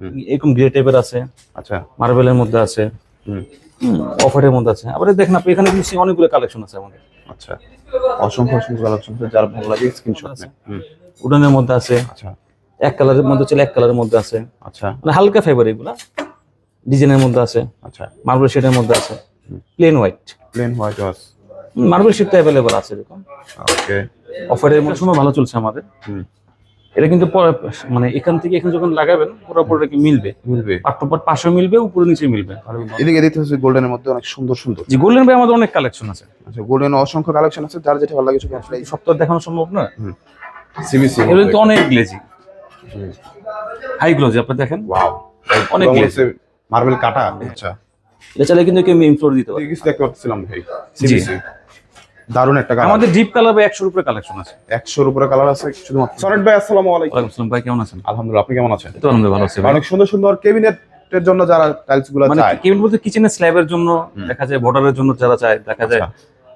এরকম গ্রে টাইপের আছে। আচ্ছা। মার্বেলের মধ্যে আছে। হুম। অফারের মধ্যে আছে। আবার দেখেন আপনি এখানে কিন্তু অনেকগুলো কালেকশন আছে আমাদের। আচ্ছা। অসংখ্য অসংখ্য কালেকশন আছে যার ভালো লাগে স্ক্রিনশট হুম। উডানের মধ্যে আছে। আচ্ছা। এক কালারের মধ্যে চলে এক কালারের মধ্যে আছে। আচ্ছা। মানে হালকা ফাইবার এগুলা। ডিজাইনের মধ্যে আছে। আচ্ছা। মার্বেল শেডের মধ্যে আছে। Plain white plain white wash marble শেডটা অ্যাভেলেবল আছে এরকম। ওকে অফারের মধ্যে সময় ভালো চলছে আমাদের। হুম। এটা কিন্তু মানে এখান থেকে এখানে যখন লাগাবেন কি মিলবে? মিলবে। পাট্টপাট পাশে মিলবে উপরে নিচে মিলবে। এদিকে দিতে হচ্ছে গোল্ডেনের মধ্যে অনেক সুন্দর সুন্দর। যে গোল্ডেন ভাই আমাদের অনেক কালেকশন আছে। আচ্ছা গোল্ডেন অসংখ্য কালেকশন আছে যার যেটা ভালো লাগে আপনারা এই সপ্তাহ দেখানো সম্ভব না সিবিসি এগুলো কিন্তু অনেক গ্লেজি হাই গ্লোজি আপনি দেখেন ওয়াও অনেক গ্লেজি মার্বেল কাটা আচ্ছা। এটা চাইলে কিন্তু কেউ মেইন ফ্লোর দিতে পারে। দেখতে পাচ্ছিলাম ভাই। সিবিসি দারুণ একটা কালার আমাদের ডিপ কালার বা একশোর উপরে কালেকশন আছে। একশোর উপরে কালার আছে শুধুমাত্র। সরেট ভাই আসসালামু আলাইকুম। ওয়ালাইকুম আসসালাম ভাই কেমন আছেন? আলহামদুলিল্লাহ আপনি কেমন আছেন? তো আলহামদুলিল্লাহ ভালো আছি অনেক সুন্দর সুন্দর কেবিনেটের জন্য যারা টাইলসগুলো মানে চায়। কেবিন বলতে কিচেনের স্ল্যাবের জন্য দেখা যায় বর্ডারের জন্য যারা চায় দেখা যায়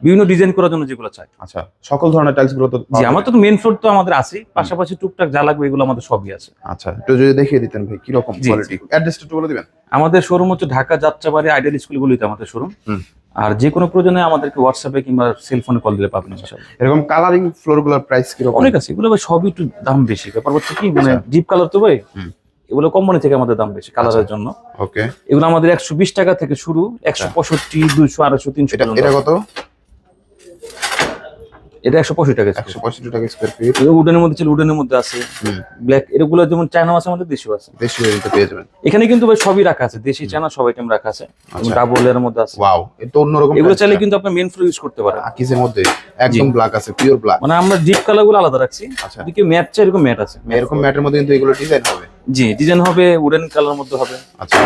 বিভিন্ন ডিজাইন করার জন্য যেগুলো চায়। আচ্ছা সকল ধরনের টাইলসগুলো তো জি আমার তো মেইন ফ্লোর তো আমাদের আছে পাশাপাশি টুকটাক যা লাগবে এগুলো আমাদের সবই আছে। আচ্ছা একটু যদি দেখিয়ে দিতেন ভাই কি রকম কোয়ালিটি অ্যাড্রেসটা একটু বলে দিবেন। আমাদের শোরুম হচ্ছে ঢাকা যাত্রাবাড়ি আইডিয়াল স্কুলগুলিতে আমাদের শোরুম। আর যে কোনো প্রয়োজনে আমাদেরকে হোয়াটসঅ্যাপে কিংবা সেলফোনে কল দিলে পাবেন এরকম কালারিং ফ্লোরগুলোর প্রাইস কীরকম? অনেক আছে এগুলো সবই একটু দাম বেশি। ব্যাপার হচ্ছে কি মানে আচ্ছা। ডিপ কালার তো ভাই এগুলো কোম্পানি থেকে আমাদের দাম বেশি কালারের জন্য। ওকে এগুলো আমাদের একশো বিশ টাকা থেকে শুরু একশো পঁয়ষট্টি দুইশো আড়াইশো তিনশো এটা কত? এটা একশো পঁয়ষট্টি টাকা একশো পঁয়ষট্টি টাকা স্কোয়ার ফিট উডেনের মধ্যে ছিল উডেনের মধ্যে আছে। ব্ল্যাক এগুলো যেমন চায়না আছে আমাদের দেশীয় আছে হয়ে পেয়ে যাবেন। এখানে কিন্তু ভাই সবই রাখা আছে দেশি চায়না সব আইটেম রাখা আছে। আচ্ছা। ডাবল এর মধ্যে আছে। ওয়াও এটা অন্যরকম এগুলো চাইলে কিন্তু আপনি মেন ফ্লোর ইউজ করতে পারেন। আকিজের মধ্যে একদম ব্ল্যাক আছে পিওর ব্ল্যাক মানে আমরা ডিপ কালারগুলো আলাদা রাখছি। আচ্ছা। এদিকে ম্যাট চাই এরকম ম্যাট আছে। এরকম ম্যাটের মধ্যে কিন্তু এগুলো ডিজাইন হবে। জি ডিজাইন হবে উডেন কালার মধ্যে হবে। আচ্ছা।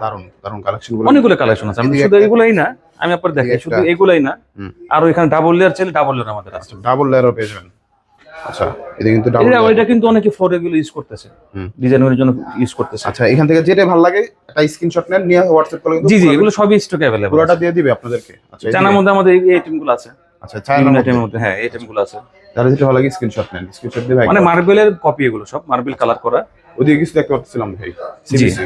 দারুণ দারুণ কালেকশনগুলো। অনেকগুলো কালেকশন আছে। আমি শুধু এগুলাই না আমি আপনার দেখাই শুধু এগুলাই না। আর এখানে ডাবল লেয়ার চাইলে ডাবল লেয়ার আমাদের আছে। ডাবল লেয়ারও পেয়ে যাবেন। আচ্ছা এটা কিন্তু ডাবল এটা কিন্তু অনেকে ফ্লোরে গুলো ইউজ করতেছে। ডিজাইনের জন্য ইউজ করতেছে। আচ্ছা এখান থেকে যেটা ভালো লাগে একটা স্ক্রিনশট নেন নিয়ে করে জি জি এগুলো সবই স্টক অ্যাভেলেবল পুরোটা দিয়ে দিবে আপনাদেরকে। আচ্ছা জানার মধ্যে আমাদের এই আইটেমগুলো আছে। আচ্ছা মধ্যে। হ্যাঁ এই আইটেমগুলো আছে। যারা যেটা ভালো লাগে স্ক্রিনশট নেন। স্ক্রিনশট দিয়ে মানে মার্বেলের কপি এগুলো সব মার্বেল কালার করা। ওদিকে কিছু দেখতে পাচ্ছিলাম ভাই। সিবিসি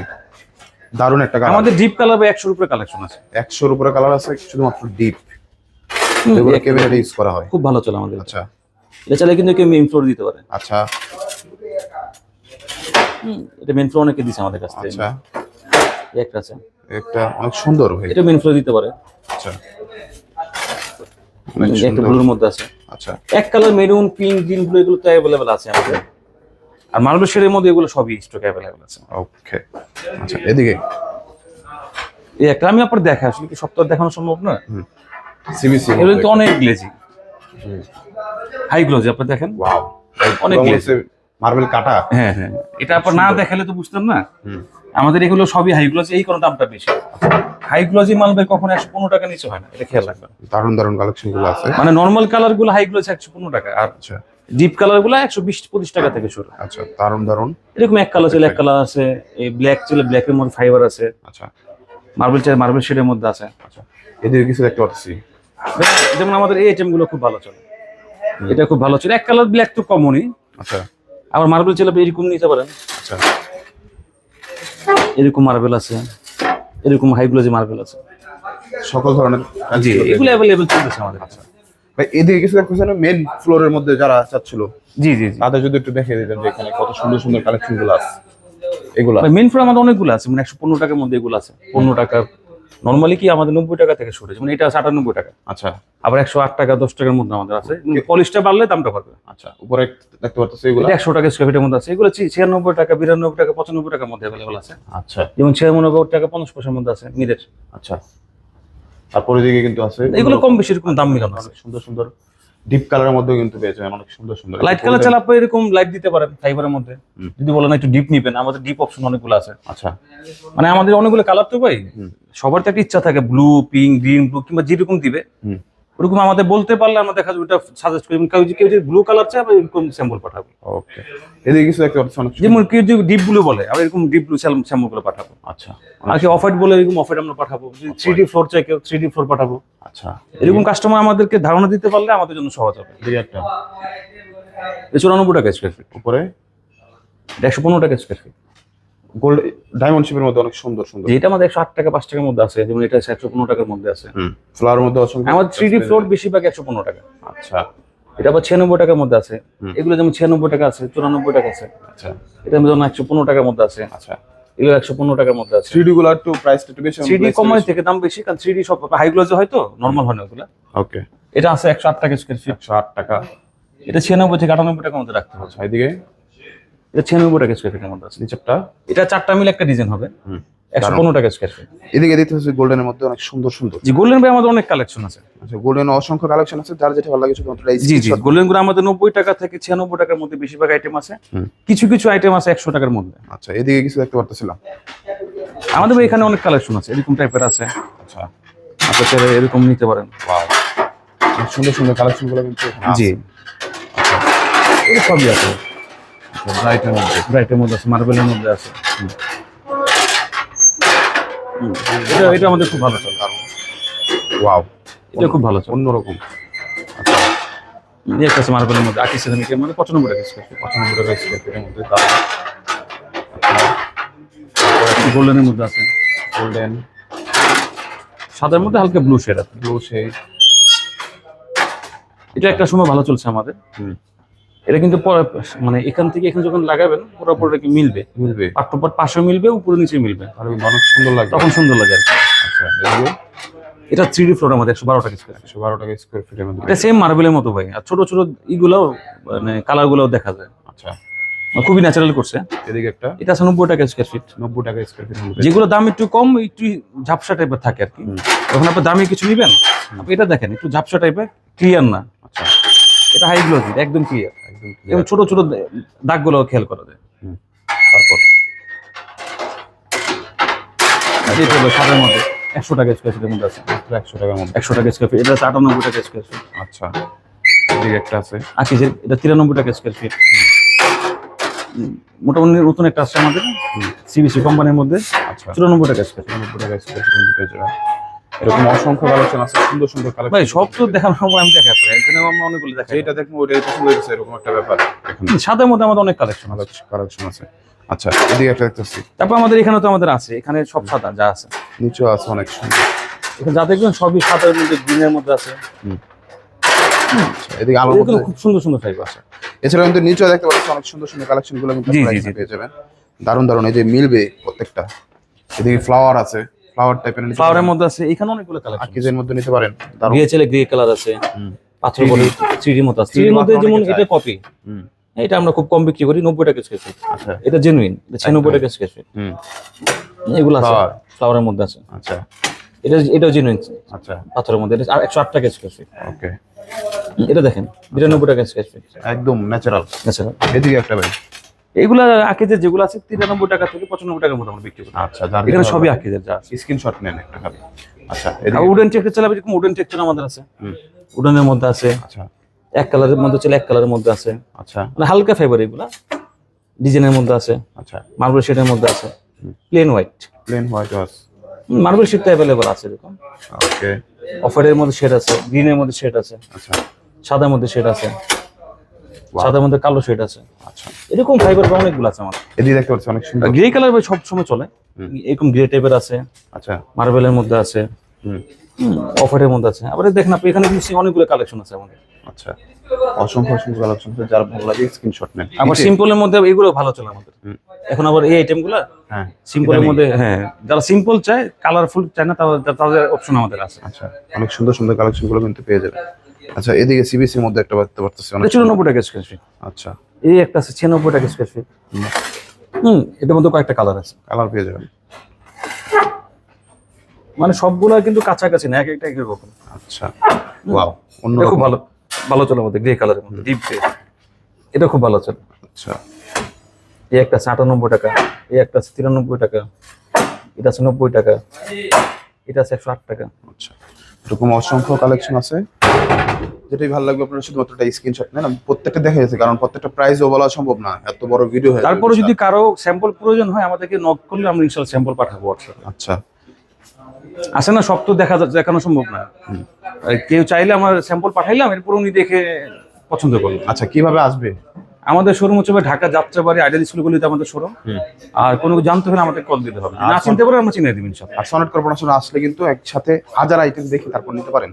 দারুণ একটা কালার আমাদের ডিপ কালার বা একশোর উপরে কালেকশন আছে। একশোর উপরে কালার আছে শুধুমাত্র ডিপ যেগুলো ক্যাবিনেটে ইউজ করা হয়। খুব ভালো চলে আমাদের। আচ্ছা। এটা চাইলে কিন্তু কেউ মেইন ফ্লোর দিতে পারে। আচ্ছা। এটা মেইন ফ্লোর অনেকে দিছে আমাদের কাছ থেকে। আচ্ছা। একটা আছে। একটা অনেক সুন্দর ভাই। এটা মেইন ফ্লোর দিতে পারে। আচ্ছা। একটা ব্লুর মধ্যে আছে। আচ্ছা। এক colour maroon pink green blue এগুলো তো অ্যাভেলেবেল আছে আমাদের। আর মার্বেল শেডের মধ্যে এগুলো সবই স্টক অ্যাভেলেবেল আছে। ওকে আচ্ছা এদিকে? এই একটা আমি আপনার দেখা আসলে কি সপ্তাহ দেখানো সম্ভব না সিবিসি এগুলো তো অনেক গ্লেজি হাই গ্লোজি আপনি দেখেন? ওয়াও অনেক গ্লেজি মার্বেল কাটা? হ্যাঁ হ্যাঁ। এটা আপনার না দেখালে তো বুঝতাম না। আমাদের এগুলো সবই হাই গ্লোজি এই কোনো দামটা বেশি হাই গ্লোজি মাল ভাই কখনো একশো পনেরো টাকা নিচে হয় না এটা খেয়াল রাখবেন। দারুণ দারুণ কালেকশনগুলো আছে। মানে নর্মাল কালারগুলো হাই গ্লোজি একশো পনেরো টাকা। আর আচ্ছা। ডিপ কালারগুলো একশো বিশ পঁচিশ টাকা থেকে শুরু। আচ্ছা দারুণ দারুণ এরকম এক কালার ছিল এক কালার আছে এই ব্ল্যাক ছিল ব্ল্যাকের মধ্যে ফাইবার আছে। আচ্ছা। মার্বেল চাই মার্বেল শেডের মধ্যে আছে। আচ্ছা। এদিকে কিছু দেখতে পাচ্ছি। যেমন আমাদের এই আইটেমগুলো খুব ভালো চলে। এটা খুব ভালো চলে। এক কালার ব্ল্যাক তো কমনই আচ্ছা। আবার মার্বেল চাইলে আপনি এরকম নিতে পারেন। আচ্ছা। এরকম মার্বেল আছে। এরকম হাই গ্লোজি মার্বেল আছে। সকল ধরনের জি এগুলো অ্যাভেলেবেল চলতেছে আমাদের কাছে। ভাই এদিকে কিছু দেখতেছেন মেন ফ্লোরের মধ্যে যারা চাচ্ছিল? জি জি তাদের যদি একটু দেখিয়ে দিতেন যে এখানে কত সুন্দর সুন্দর কালেকশনগুলো আছে। এগুলা। মেন ফ্লোর আমাদের অনেকগুলো আছে মানে একশো পনেরো টাকার মধ্যে এগুলো আছে। পনেরো টাকার নর্মালি কি আমাদের নব্বই টাকা থেকে শুরু যেমন এটা আছে আটানব্বই টাকা। আচ্ছা। আবার একশো আট টাকা দশ টাকার মধ্যে আমাদের আছে। পলিশটা বাড়লে দামটা বাড়বে। আচ্ছা উপরে দেখতে পাচ্ছি এগুলা। একশো টাকা স্কোয়ার ফিটের মধ্যে আছে। এগুলো ছিয়ানব্বই টাকা বিরানব্বই টাকা পঁচানব্বই টাকার মধ্যে অ্যাভেলেবল আছে। আচ্ছা। যেমন ছিয়ানব্বই টাকা পঞ্চাশ পয়সার মধ্যে আছে মিরের। আচ্ছা। তারপরে দিকে কিন্তু আছে এগুলো কম বেশি এরকম দাম মিলানো আছে। সুন্দর সুন্দর। ডিপ কালারের মধ্যে কিন্তু পেয়ে যাবেন অনেক সুন্দর সুন্দর। লাইট কালার চাল আপনি এরকম লাইট দিতে পারেন ফাইবারের মধ্যে। যদি বলেন একটু ডিপ নিবেন আমাদের ডিপ অপশন অনেকগুলো আছে। আচ্ছা। মানে আমাদের অনেকগুলো কালার তো ভাই। সবার তো একটা ইচ্ছা থাকে ব্লু পিঙ্ক গ্রিন ব্লু কিংবা যেরকম দিবে। ওরকম আমাদের বলতে পারলে আমরা দেখা যাবে ওটা সাজেস্ট করি। কেউ কেউ যদি ব্লু কালার চায় আমরা এরকম স্যাম্পল পাঠাবো। ওকে এদিকে কিছু একটা অনেক সুন্দর। যেমন কেউ যদি ডিপ ব্লু বলে আমরা এরকম ডিপ ব্লু স্যাম্পলগুলো পাঠাবো। আচ্ছা। আর কি অফাইট বলে এরকম অফাইট আমরা পাঠাবো। থ্রি ডি ফ্লোর চাই কেউ থ্রি ডি ফ্লোর পাঠাবো। আচ্ছা। এরকম কাস্টমার আমাদেরকে ধারণা দিতে পারলে আমাদের জন্য সহজ হবে। একটা চুরানব্বই টাকা স্কোয়ার ফিট উপরে? একশো পনেরো টাকা স্কোয়ার ফিট গোল্ড ডায়মন্ড শেপের মধ্যে অনেক সুন্দর সুন্দর। যে এটা আমাদের একশো আট টাকা পাঁচ টাকার মধ্যে আছে যেমন এটা একশো পনেরো টাকার মধ্যে আছে। হুম ফ্লাওয়ার মধ্যে অসংখ্য আমাদের থ্রি ডি ফ্লোর বেশিরভাগ একশো পনেরো টাকা। আচ্ছা। এটা আবার ছিয়ানব্বই টাকার মধ্যে আছে। এগুলো যেমন ছিয়ানব্বই টাকা আছে চুরানব্বই টাকা আছে। আচ্ছা। এটা যেমন একশো পনেরো টাকার মধ্যে আছে। আচ্ছা। এগুলো একশো পনেরো টাকার মধ্যে আছে। থ্রি ডি গুলো একটু প্রাইসটা একটু বেশি থ্রি ডি কমাই থেকে দাম বেশি কারণ থ্রি ডি সব হাই গ্লোজে হয় তো নর্মাল হয় না ওগুলো। ওকে এটা আছে একশো আট টাকা স্কোয়ার ফিট একশো আট টাকা। এটা ছিয়ানব্বই থেকে আটানব্বই টাকার মধ্যে রাখতে হবে। আচ্ছা এদিকে? এটা ছিয়ানব্বই টাকা স্কোয়ার ফিটের মধ্যে আছে নিচেরটা। এটা চারটা মিলে একটা ডিজাইন হবে। একশো পনেরো টাকা স্কোয়ার ফিট এদিকে দেখতে হচ্ছে গোল্ডেনের মধ্যে অনেক সুন্দর সুন্দর। জি গোল্ডেন ভাই আমাদের অনেক কালেকশন আছে। আচ্ছা গোল্ডেন অসংখ্য কালেকশন আছে যার যেটা ভালো লাগে শুধুমাত্র জি জি গোল্ডেনগুলো আমাদের নব্বই টাকা থেকে ছিয়ানব্বই টাকার মধ্যে বেশিরভাগ আইটেম আছে। কিছু কিছু আইটেম আছে একশো টাকার মধ্যে। আচ্ছা এদিকে কিছু দেখতে পারতেছিলাম। আমাদের এখানে অনেক কালেকশন আছে এরকম টাইপের আছে। আচ্ছা। আপনি চাইলে এরকম নিতে পারেন। সুন্দর সুন্দর কালেকশনগুলো কিন্তু জি। সবই আছে। আচ্ছা, ব্রাইটের মধ্যে। ব্রাইটের মধ্যে আছে মার্বেলের মধ্যে আছে। হুম। এটা এটা আমাদের খুব ভালো চলে। ওয়াও এটা খুব ভালো চলে। অন্যরকম। আচ্ছা একটা আছে মার্বেলের মধ্যে আকিস সেরামিকের মধ্যে পঁচানব্বই টাকা স্কোয়ার পঁচানব্বই টাকা স্কোয়ার মধ্যে গোল্ডেনের মধ্যে আছে। গোল্ডেন সাদার মধ্যে হালকা ব্লু শেড আছে। ব্লু শেড এটা একটা সময় ভালো চলছে আমাদের। হুম। এটা কিন্তু মানে এখান থেকে এখানে যখন লাগাবেন পুরোপুরি কি মিলবে? মিলবে। পাট টু পাট মিলবে উপরে নিচে মিলবে। অনেক সুন্দর লাগবে। তখন সুন্দর লাগে। আচ্ছা এটা থ্রি ডি ফ্লোর আমাদের একশো বারো টাকা স্কোয়ার একশো বারো টাকা স্কোয়ার ফিটের মধ্যে। এটা সেম মার্বেলের মতো ভাই। আর ছোট ছোট ইগুলো মানে কালারগুলো দেখা যায়। আচ্ছা। মানে খুবই ন্যাচারাল করছে। এদিকে একটা। এটা আছে নব্বই টাকা স্কোয়ার ফিট নব্বই টাকা স্কোয়ার ফিট যেগুলো দাম একটু কম একটু ঝাপসা টাইপের থাকে আর কি। হুম। যখন আপনি দামি কিছু নিবেন? আপনি এটা দেখেন একটু ঝাপসা টাইপের ক্লিয়ার না। এটা হাই গ্লোজ একদম ক্লিয়ার একদম এবং ছোট ছোট দাগগুলো খেয়াল করা যায়। তারপর এটা হলো মধ্যে একশো টাকা স্কোয়ার ফিটের মধ্যে আছে মাত্র একশো টাকার মধ্যে। একশো টাকা স্কোয়ার ফিট এটা আছে আটানব্বই টাকা স্কোয়ার ফিট আচ্ছা। এদিকে একটা আছে। আকিজের এটা তিরানব্বই টাকা স্কোয়ার ফিট মোটামুটি নতুন একটা আসছে আমাদের সিবিসি কোম্পানির মধ্যে। আচ্ছা। চুরানব্বই টাকা স্কোয়ার ফিট টাকা স্কোয়ার এরকম অসংখ্য কালেকশন আছে সুন্দর সুন্দর কালেকশন ভাই সব তো দেখানো সম্ভব আমি দেখা পড়ে এখানে আমরা অনেকগুলো দেখাই। যেটা দেখব ওইটাই পছন্দ হয়েছে এরকম একটা ব্যাপার। এখানে সাদের মধ্যে আমাদের অনেক কালেকশন আছে। কালেকশন আছে। আচ্ছা এদিকে একটা দেখতেছি। তারপর আমাদের এখানে তো আমাদের আছে এখানে সব সাদা যা আছে। নিচেও আছে অনেক সুন্দর। এখানে যা দেখবেন সবই সাদার মধ্যে গ্রিনের মধ্যে আছে। আচ্ছা, এদিকে আলোর মধ্যে খুব সুন্দর সুন্দর টাইপ আছে। এছাড়া কিন্তু নিচেও দেখতে পাচ্ছি অনেক সুন্দর সুন্দর কালেকশনগুলো কিন্তু। পেয়ে যাবেন। দারুণ দারুণ এই যে মিলবে প্রত্যেকটা। এদিকে ফ্লাওয়ার আছে। ফ্লাওয়ার টাইপের ফ্লাওয়ারের মধ্যে আছে এখানে অনেকগুলো কালেকশন আকিজের মধ্যে নিতে পারেন গ্রে চেলে গ্রে কালার আছে। পাথর বলে থ্রি মতো আছে 3D মধ্যে যেমন এটা কপি এটা আমরা খুব কম বিক্রি করি নব্বই টাকা স্কোয়ার ফিট আচ্ছা। এটা জেনুইন ছিয়ানব্বই টাকা স্কোয়ার ফিট হুম। এগুলো আছে। ফ্লাওয়ারের মধ্যে আছে। আচ্ছা। এটা এটাও জেনুইন আচ্ছা। পাথরের মধ্যে এটা একশো আট টাকা স্কোয়ার ফিট ওকে এটা দেখেন বিরানব্বই টাকা স্কোয়ার ফিট একদম ন্যাচারাল আচ্ছা এদিকে একটা ভাই। এইগুলা আকিজের যেগুলো আছে তিরানব্বই টাকা থেকে পঁচানব্বই টাকার মধ্যে আমরা বিক্রি করি। আচ্ছা এখানে সবই আকিজের যা আছে। স্ক্রিনশট নেন একটা খালি। আচ্ছা উডেন টেক্সচার চালাবে যেরকম উডেন টেক্সচার আমাদের আছে। উডেনের মধ্যে আছে। আচ্ছা। এক কালারের মধ্যে চলে এক কালারের মধ্যে আছে। আচ্ছা। মানে হালকা ফাইবার এগুলা। ডিজাইনের মধ্যে আছে। আচ্ছা। মার্বেল শেডের মধ্যে আছে। Plain white plain white wash marble শেডটা অ্যাভেলেবল আছে এরকম। ওকে অফারের মধ্যে শেড আছে গ্রিনের মধ্যে শেড আছে। আচ্ছা। সাদার মধ্যে শেড আছে। সাদার মধ্যে কালো শেড আছে। আচ্ছা। এরকম ফাইবার অনেকগুলো আছে আমার এদিকে দেখতে পাচ্ছি অনেক সুন্দর। গ্রে কালার ভাই সব সময় চলে এরকম গ্রে টাইপের আছে। আচ্ছা। মার্বেলের মধ্যে আছে। অফারের মধ্যে আছে। আবার দেখেন আপনি এখানে কিন্তু অনেকগুলো কালেকশন আছে আমাদের। আচ্ছা। অসংখ্য অসংখ্য কালেকশন আছে যার ভালো লাগে স্ক্রিনশট নেন। আবার সিম্পলের মধ্যে এগুলো ভালো চলে আমাদের। এখন আবার এই আইটেমগুলা হ্যাঁ সিম্পলের মধ্যে হ্যাঁ যারা সিম্পল চায় কালারফুল চায় না তাদের তাদের অপশন আমাদের আছে। আচ্ছা। অনেক সুন্দর সুন্দর কালেকশনগুলো কিন্তু পেয়ে যাবেন। আচ্ছা এদিকে সিবিসির মধ্যে একটা দেখতে পারতেছি অনেক। এটা চুরানব্বই টাকা স্কোয়ার ফিট আচ্ছা। এই একটা আছে ছিয়ানব্বই টাকা স্কোয়ার ফিট হুম। এটার মধ্যে কয়েকটা কালার আছে। কালার পেয়ে যাবেন। মানে সবগুলা কিন্তু কাছাকাছি না এক একটা এক রকম। আচ্ছা। ওয়াও অন্য খুব ভালো ভালো চলে আমাদের গ্রে কালারের মধ্যে ডিপ গ্রে এটা খুব ভালো চলে। আচ্ছা। এই একটা আছে আটানব্বই টাকা এই একটা আছে তিরানব্বই টাকা এটা আছে নব্বই টাকা এটা আছে একশো আট টাকা। আচ্ছা। এরকম অসংখ্য কালেকশন আছে। যেটাই ভালো লাগবে আপনারা শুধুমাত্র একটা স্ক্রিনশট নেন। আমি প্রত্যেকটা দেখা যাচ্ছে কারণ প্রত্যেকটা প্রাইসও বলা সম্ভব না। এত বড় ভিডিও হয় তারপরে যদি কারও স্যাম্পল প্রয়োজন হয় আমাদেরকে নক করলে আমরা ইনশাল স্যাম্পল পাঠাবো হোয়াটসঅ্যাপে আচ্ছা। আসে না সব তো দেখা দেখানো সম্ভব না। কেউ চাইলে আমার স্যাম্পল পাঠাইলাম এরপর উনি দেখে পছন্দ করল। আচ্ছা কীভাবে আসবে? আমাদের শোরুম হচ্ছে ঢাকা যাত্রাবাড়ি আইডিয়াল স্কুলগুলিতে আমাদের শোরুম আর কোনো জানতে হলে আমাদের কল দিতে হবে না চিনতে পারে আমরা চিনে দিবেন সব আর সনেট কর্পোরেশন আসলে কিন্তু একসাথে হাজার আইটেম দেখে তারপর নিতে পারেন।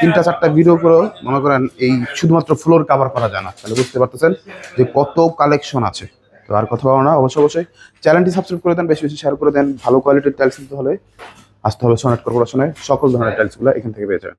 তিনটা চারটা ভিডিও করে মনে করেন এই শুধুমাত্র ফ্লোর কাভার করা যায় না। তাহলে বুঝতে পারতেছেন যে কত কালেকশন আছে। তো আর কথা বলো না অবশ্যই অবশ্যই। চ্যানেলটি সাবস্ক্রাইব করে দেন বেশি বেশি শেয়ার করে দেন। ভালো কোয়ালিটির টাইলস নিতে হলে আসতে হবে সনেট কর্পোরেশনের সকল ধরনের টাইলসগুলো এখান থেকে পেয়ে যাবেন।